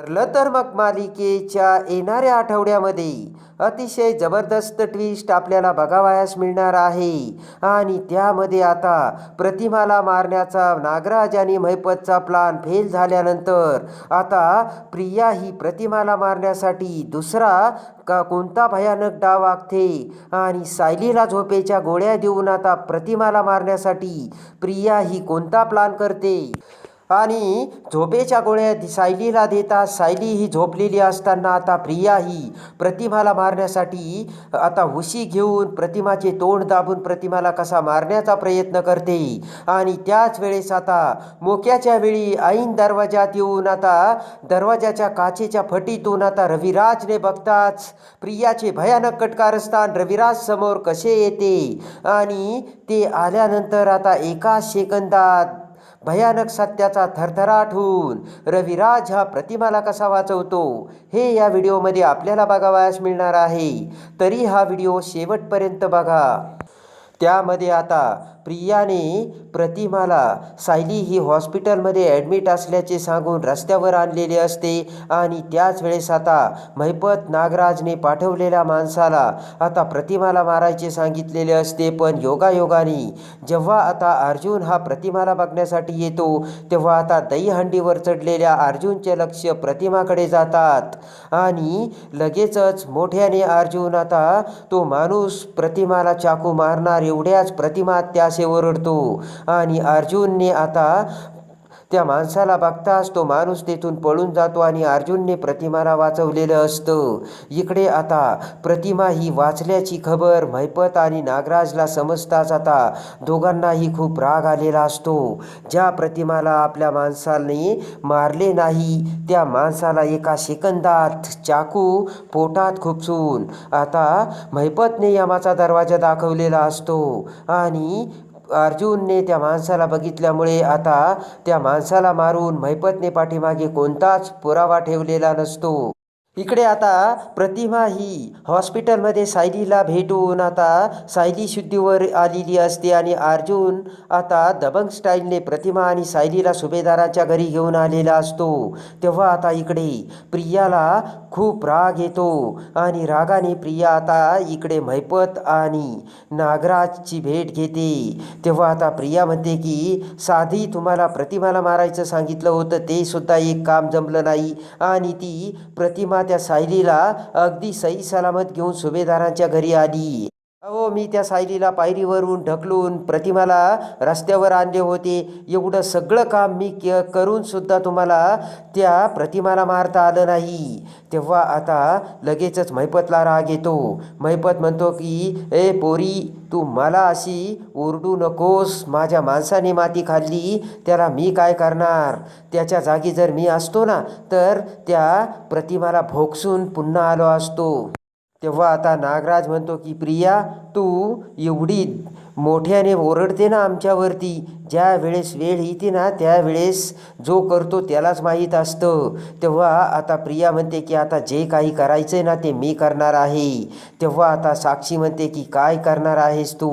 ठरलं तर मग मालिकेच्या येणाऱ्या आठवड्यामध्ये अतिशय जबरदस्त ट्विस्ट आपल्याला बघावयास मिळणार आहे. आणि त्यामध्ये आता प्रतिमाला मारण्याचा नागराज आणि महिपतचा प्लान फेल झाल्यानंतर आता प्रिया ही प्रतिमाला मारण्यासाठी दुसरा का कोणता भयानक डाव आखते आणि सायलीला झोपेच्या गोळ्या देऊन आता प्रतिमाला मारण्यासाठी प्रिया ही कोणता प्लान करते? आणि झोपेच्या गोळ्या सायलीला देता सायली ही झोपलेली असताना आता प्रिया ही प्रतिमाला मारण्यासाठी आता हुशी घेऊन प्रतिमाचे तोंड दाबून प्रतिमाला कसा मारण्याचा प्रयत्न करते. आणि त्याच वेळेस आता मोक्याच्या वेळी ऐन दरवाजात येऊन आता दरवाजाच्या काचेच्या फटीतून आता रविराजने बघताच प्रियाचे भयानक कटकारस्थान रविराज समोर कसे येते. आणि ते आल्यानंतर आता एका सेकंदात भयानक सत्याचा थरथराट होऊन रविराज हा प्रतिमाला कसा वाचवतो हे या व्हिडिओमध्ये आपल्याला बघावयास मिळणार आहे. तरी हा व्हिडिओ शेवटपर्यंत बघा. त्यामध्ये आता प्रियाने प्रतिमाला सायली ही हॉस्पिटलमध्ये ॲडमिट असल्याचे सांगून रस्त्यावर आणलेले असते आणि त्याच वेळेस आता महिपत नागराजने पाठवलेल्या माणसाला आता प्रतिमाला मारायचे सांगितलेले असते. पण योगायोगाने जेव्हा आता अर्जुन हा प्रतिमाला बघण्यासाठी येतो तेव्हा आता दहीहंडीवर चढलेल्या अर्जुनचे लक्ष प्रतिमाकडे जातात आणि लगेचच मोठ्याने अर्जुन आता तो माणूस प्रतिमाला चाकू मारणार एवढ्याच प्रतिमा त्यासे ओरडतो. आणि अर्जुनने आता त्या माणसाला बघताच तो माणूस तेथून पळून जातो आणि अर्जुनने प्रतिमाला वाचवलेलं असतं. इकडे आता प्रतिमा ही वाचल्याची खबर मैपत आणि नागराजला समजताच आता दोघांनाही खूप राग आलेला असतो. ज्या प्रतिमाला आपल्या माणसाने मारले नाही त्या माणसाला एका सेकंदात चाकू पोटात खुपसून आता मैपतने यमाचा दरवाजा दाखवलेला असतो. आणि अर्जुनने त्या माणसाला बघितल्यामुळे आता त्या माणसाला मारून महिपतने पाठीमागे कोणताच पुरावा ठेवलेला नसतो. इकडे आता प्रतिमा ही हॉस्पिटलमध्ये सायलीला भेटून आता सायली शुद्धीवर आलेली असते आणि अर्जुन आता दबंग स्टाईलने प्रतिमा आणि सायलीला सुभेदाराच्या घरी घेऊन आलेला असतो. तेव्हा आता इकडे प्रियाला खूप राग येतो. आणि रागाने प्रिया आता इकडे मैपत आणि नागराजची भेट घेते. तेव्हा आता प्रिया म्हणते की साधी तुम्हाला प्रतिमाला मारायचं सांगितलं होतं ते सुद्धा एक काम जमलं नाही. आणि ती प्रतिमा त्या सायलीला अगदी सही सलामत घेऊन सुभेदारांच्या घरी आली. अहो मी त्या सायलीला पायरीवरून ढकलून प्रतिमाला रस्त्यावर आणले होते. एवढं सगळं काम मी क करूनसुद्धा तुम्हाला त्या प्रतिमाला मारता आलं नाही. तेव्हा आता लगेचच महिपतला राग येतो. महिपत म्हणतो की ए पोरी तू मला अशी ओरडू नकोस. माझ्या माणसाने माती खाल्ली त्याला मी काय करणार? त्याच्या जागी जर मी असतो ना तर त्या प्रतिमाला भोगसून पुन्हा आलो असतो. तेव्हा आता नागराज म्हणतो की प्रिया तू एवढी मोठ्याने ओरडते ना आमच्यावरती ज्या वेळेस वेळ येते ना त्यावेळेस जो करतो त्यालाच माहीत असतं. तेव्हा आता प्रिया म्हणते की आता जे काही करायचं आहे ना ते मी करणार आहे. तेव्हा आता साक्षी म्हणते की काय करणार आहेस तू?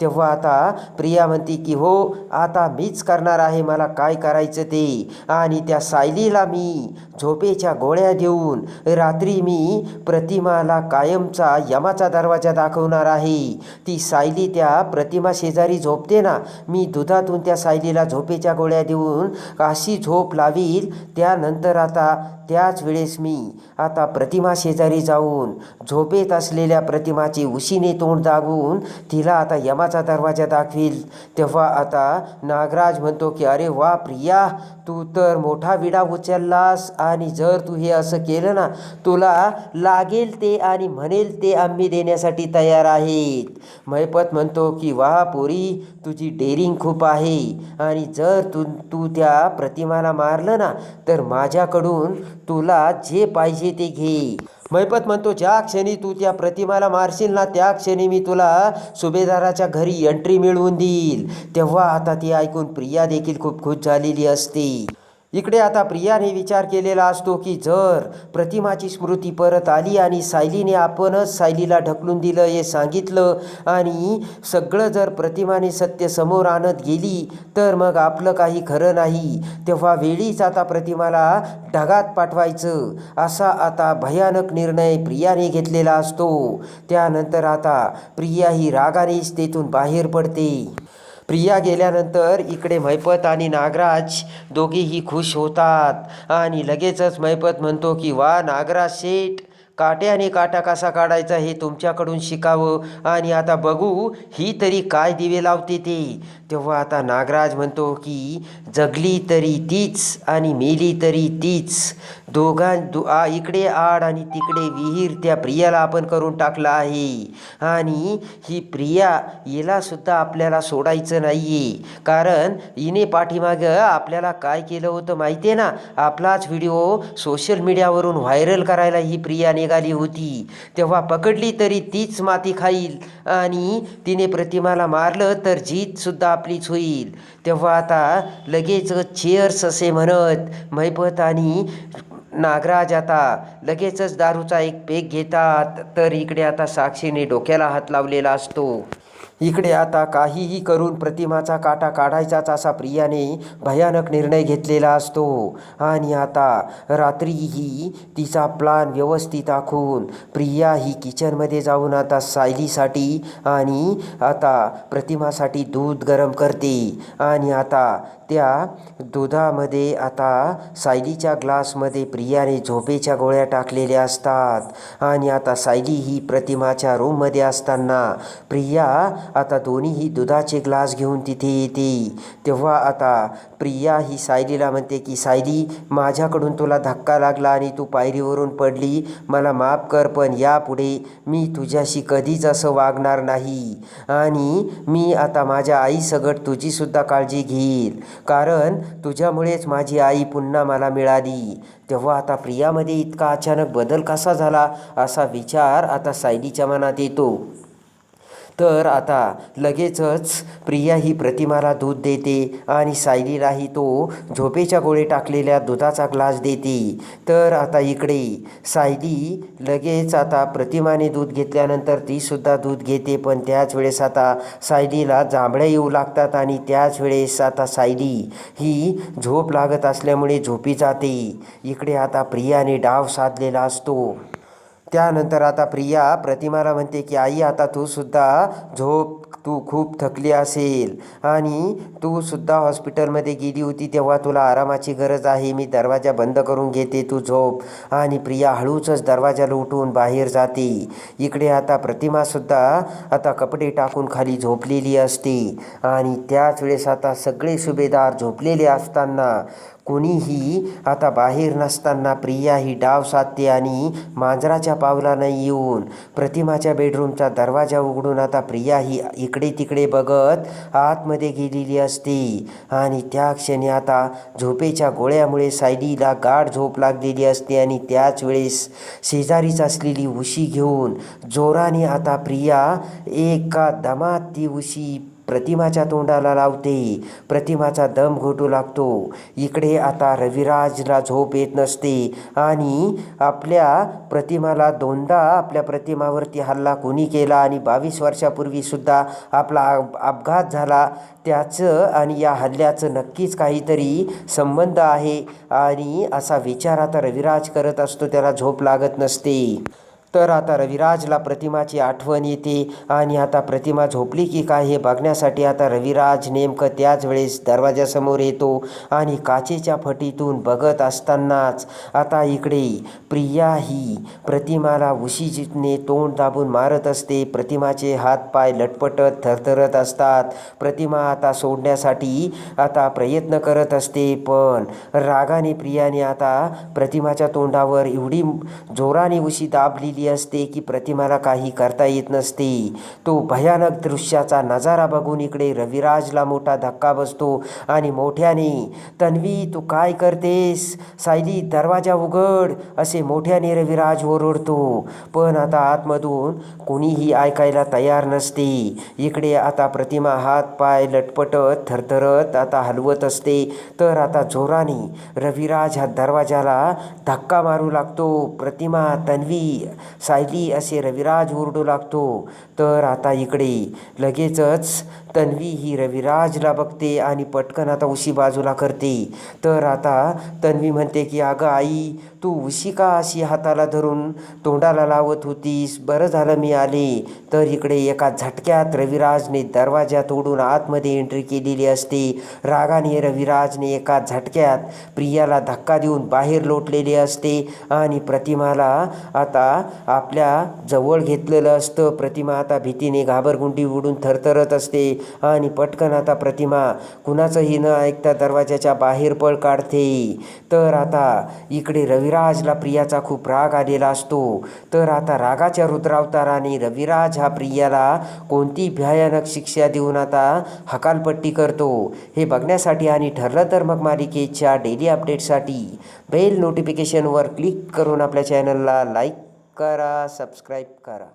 तेव्हा आता प्रिया म्हणते की हो आता मीच करणार आहे मला काय करायचं ते? आणि त्या सायलीला मी झोपेच्या गोळ्या देऊन रात्री मी प्रतिमाला कायमचा यमाचा दरवाजा दाखवणार आहे. ती सायली त्या प्रतिमा शेजारी झोपते ना मी दुधातून त्या सायलीला झोपेच्या गोळ्या देऊन अशी झोप लावील. त्यानंतर आता त्याच वेळेस मी आता प्रतिमा शेजारी जाऊन झोपेत असलेल्या प्रतिमाचे उशीने तोंड दाबून तिला आता यमाचा दरवाजा दाखवील. तेव्हा आता नागराज म्हणतो की अरे वा प्रिया तू तर मोठा विडा उचललास आणि जर तू हे असं केलं ना तुला लागेल ते आणि म्हणेल ते आम्ही देण्यासाठी तयार आहेत. मैपत म्हणतो की वा पोरी तुझी डेअरिंग खूप आहे आणि जर तू तू त्या प्रतिमाला मारलं ना तर माझ्याकडून तुला जे पाहिजे ते घे. मैपत म्हणतो ज्या क्षणी तू त्या प्रतिमाला मारशील ना त्या क्षणी मी तुला सुभेदाराच्या घरी एंट्री मिळवून देईल. तेव्हा आता ती ऐकून प्रिया देखील खूप खुश झालेली असते. इकडे आता प्रियाने विचार केलेला असतो की जर प्रतिमाची स्मृती परत आली आणि सायलीने आपणच सायलीला ढकलून दिलं हे सांगितलं आणि सगळं जर प्रतिमाने सत्य समोर आणत गेली तर मग आपलं काही खरं नाही. तेव्हा वेळीच आता प्रतिमाला ढगात पाठवायचं. असा आता भयानक निर्णय प्रियाने घेतलेला असतो. त्यानंतर आता प्रिया ही रागानेच तेथून बाहेर पडते. प्रिया गेल्यानंतर इकडे मैपत आणि नागराज दोघेही खुश होतात. आणि लगेचच मैपत म्हणतो की वा नागराज शेठ काट्याने काटा कसा काढायचा हे तुमच्याकडून शिकावं. आणि आता बघू ही तरी काय दिवे लावते ते. तेव्हा आता नागराज म्हणतो की जगली तरी तीच आणि मेली तरी तीच. दोघां दो आ इकडे आड आणि तिकडे विहीर त्या प्रियाला आपण करून टाकलं आहे. आणि ही प्रिया हिलासुद्धा आपल्याला सोडायचं नाही आहे कारण हिने पाठीमागं आपल्याला काय केलं होतं माहिती आहे ना? आपलाच व्हिडिओ सोशल मीडियावरून व्हायरल करायला ही प्रिया निघाली होती. तेव्हा पकडली तरी तीच माती खाईल. आणि तिने प्रतिमाला मारलं तर जीतसुद्धा आपलीच होईल. तेव्हा आता लगेच चेअर्स असे म्हणत मैपत आणि नागराज आता लगेचच दारूचा एक पेक घेतात तर इकडे आता साक्षीने डोक्याला हात लावलेला असतो. इकडे आता काहीही करून प्रतिमाचा काटा काढायचाच असा प्रियाने भयानक निर्णय घेतलेला असतो. आणि आता रात्रीही तिचा प्लान व्यवस्थित आखून प्रिया ही किचनमध्ये जाऊन आता सायलीसाठी आणि आता प्रतिमासाठी दूध गरम करते. आणि आता त्या दुधामध्ये आता सायलीच्या ग्लासमध्ये प्रियाने झोपेच्या गोळ्या टाकलेल्या असतात. आणि आता सायली ही प्रतिमाच्या रूममध्ये असताना प्रिया आता दोन्हीही दुधाचे ग्लास घेऊन तिथे येते. तेव्हा आता प्रिया ही सायलीला म्हणते की सायली माझ्याकडून तुला धक्का लागला आणि तू पायरीवरून पडली. मला माफ कर पण यापुढे मी तुझ्याशी कधीच असं वागणार नाही. आणि मी आता माझ्या आईसगट तुझीसुद्धा काळजी घेईल. कारण तुझ्यामुळेच माझी आई पुन्हा मला मिळाली. तेव्हा आता प्रियामध्ये इतका अचानक बदल कसा झाला असा विचार आता सायलीच्या मनात येतो. तर आता लगेचच प्रिया ही प्रतिमाला दूध देते आणि सायलीलाही तो झोपेच्या गोळे टाकलेल्या दुधाचा ग्लास देते. तर आता इकडे सायली लगेच आता प्रतिमाने दूध घेतल्यानंतर तीसुद्धा दूध घेते पण त्याच वेळेस आता सायलीला जांभळ्या येऊ लागतात आणि त्याच वेळेस आता सायली ही झोप लागत असल्यामुळे झोपी जाते. इकडे आता प्रियाने डाव साधलेला असतो. त्यानंतर आता प्रिया प्रतिमाला म्हणते की आई आता तू सुद्धा झोप तू खूप थकली असेल आणि तू सुद्धा हॉस्पिटलमध्ये गेली होती तेव्हा तुला आरामाची गरज आहे. मी दरवाजा बंद करून घेते तू झोप. आणि प्रिया हळूचच दरवाजा उठून बाहेर जाते. इकडे आता प्रतिमासुद्धा आता कपडे टाकून खाली झोपलेली असते आणि त्याच वेळेस आता सगळे सुभेदार झोपलेले असताना कोणीही आता बाहेर नसताना प्रिया ही डाव साधते आणि मांजराच्या पावलानं येऊन प्रतिमाच्या बेडरूमचा दरवाजा उघडून आता प्रिया ही इकडे तिकडे बघत आतमध्ये गेलेली असते. आणि त्या क्षणी आता झोपेच्या गोळ्यामुळे सायलीला गाढ झोप लागलेली असते आणि त्याच वेळेस शेजारीच असलेली उशी घेऊन जोराने आता प्रिया एका दमात ती उशी प्रतिमाच्या तोंडाला लावते. प्रतिमाचा दम घोटू लागतो. इकडे आता रविराजला झोप येत नसते आणि आपल्या प्रतिमाला दोनदा आपल्या प्रतिमावरती हल्ला कोणी केला आणि बावीस वर्षापूर्वीसुद्धा आपला अपघात झाला त्याचं आणि या हल्ल्याचं नक्कीच काहीतरी संबंध आहे. आणि असा विचार आता रविराज करत असतो त्याला झोप लागत नसते. तर आता रविराजला प्रतिमाची आठवण येते आणि आता प्रतिमा झोपली की काय हे बघण्यासाठी आता रविराज नेमकं त्याच वेळेस दरवाजासमोर येतो आणि काचेच्या फटीतून बघत असतानाच आता इकडे प्रिया ही प्रतिमाला उशीने तोंड दाबून मारत असते. प्रतिमाचे हात पाय लटपटत थरथरत असतात. प्रतिमा आता सोडण्यासाठी आता प्रयत्न करत असते पण रागाने प्रियाने आता प्रतिमाच्या तोंडावर एवढी जोराने उशी दाबलेली माहिती असते की प्रतिमाला काही करता येत नसते. तो भयानक दृश्याचा नजारा बघून इकडे रविराजला मोठा धक्का बसतो आणि मोठ्याने तन्वी तू काय करतेस? सायली दरवाजा उघड असे मोठ्याने रविराज ओरडतो. पण आता आतमधून कोणीही ऐकायला तयार नसते. इकडे आता प्रतिमा हात पाय लटपटत थरथरत आता हलवत असते. तर आता जोराने रविराज हा दरवाजाला धक्का मारू लागतो. प्रतिमा तन्वी सायली असे रविराज ओरडू लागतो. तर आता इकडे. लगेचच तन्वी ही रविराजला बघते आणि पटकन आता उशी बाजूला करते. तर आता तन्वी म्हणते की अगं आई तू उशी का अशी हाताला धरून तोंडाला लावत होतीस? बरं झालं मी आले. तर इकडे एका झटक्यात रविराजने दरवाजा तोडून आतमध्ये एंट्री केलेली असते. रागाने रविराजने एका झटक्यात प्रियाला धक्का देऊन बाहेर लोटलेले असते आणि प्रतिमाला आता आपल्या जवळ घेतलेलं असतं. प्रतिमा आता भीतीने घाबरगुंडी उडून थरथरत असते. आणि पटकन आता प्रतिमा कुणाचंही न ऐकता दरवाजाच्या बाहेर पळ काढते. तर आता इकडे रविराजला प्रियाचा खूप राग आलेला असतो. तर आता रागाच्या रुद्रावताराने रविराज हा प्रियाला कोणती भयानक शिक्षा देऊन आता हकालपट्टी करतो? हे बघण्यासाठी आणि ठरलं तर मग मालिकेच्या डेली अपडेटसाठी बेल नोटिफिकेशनवर क्लिक करून आपल्या चॅनलला लाईक करा सबस्क्राईब करा.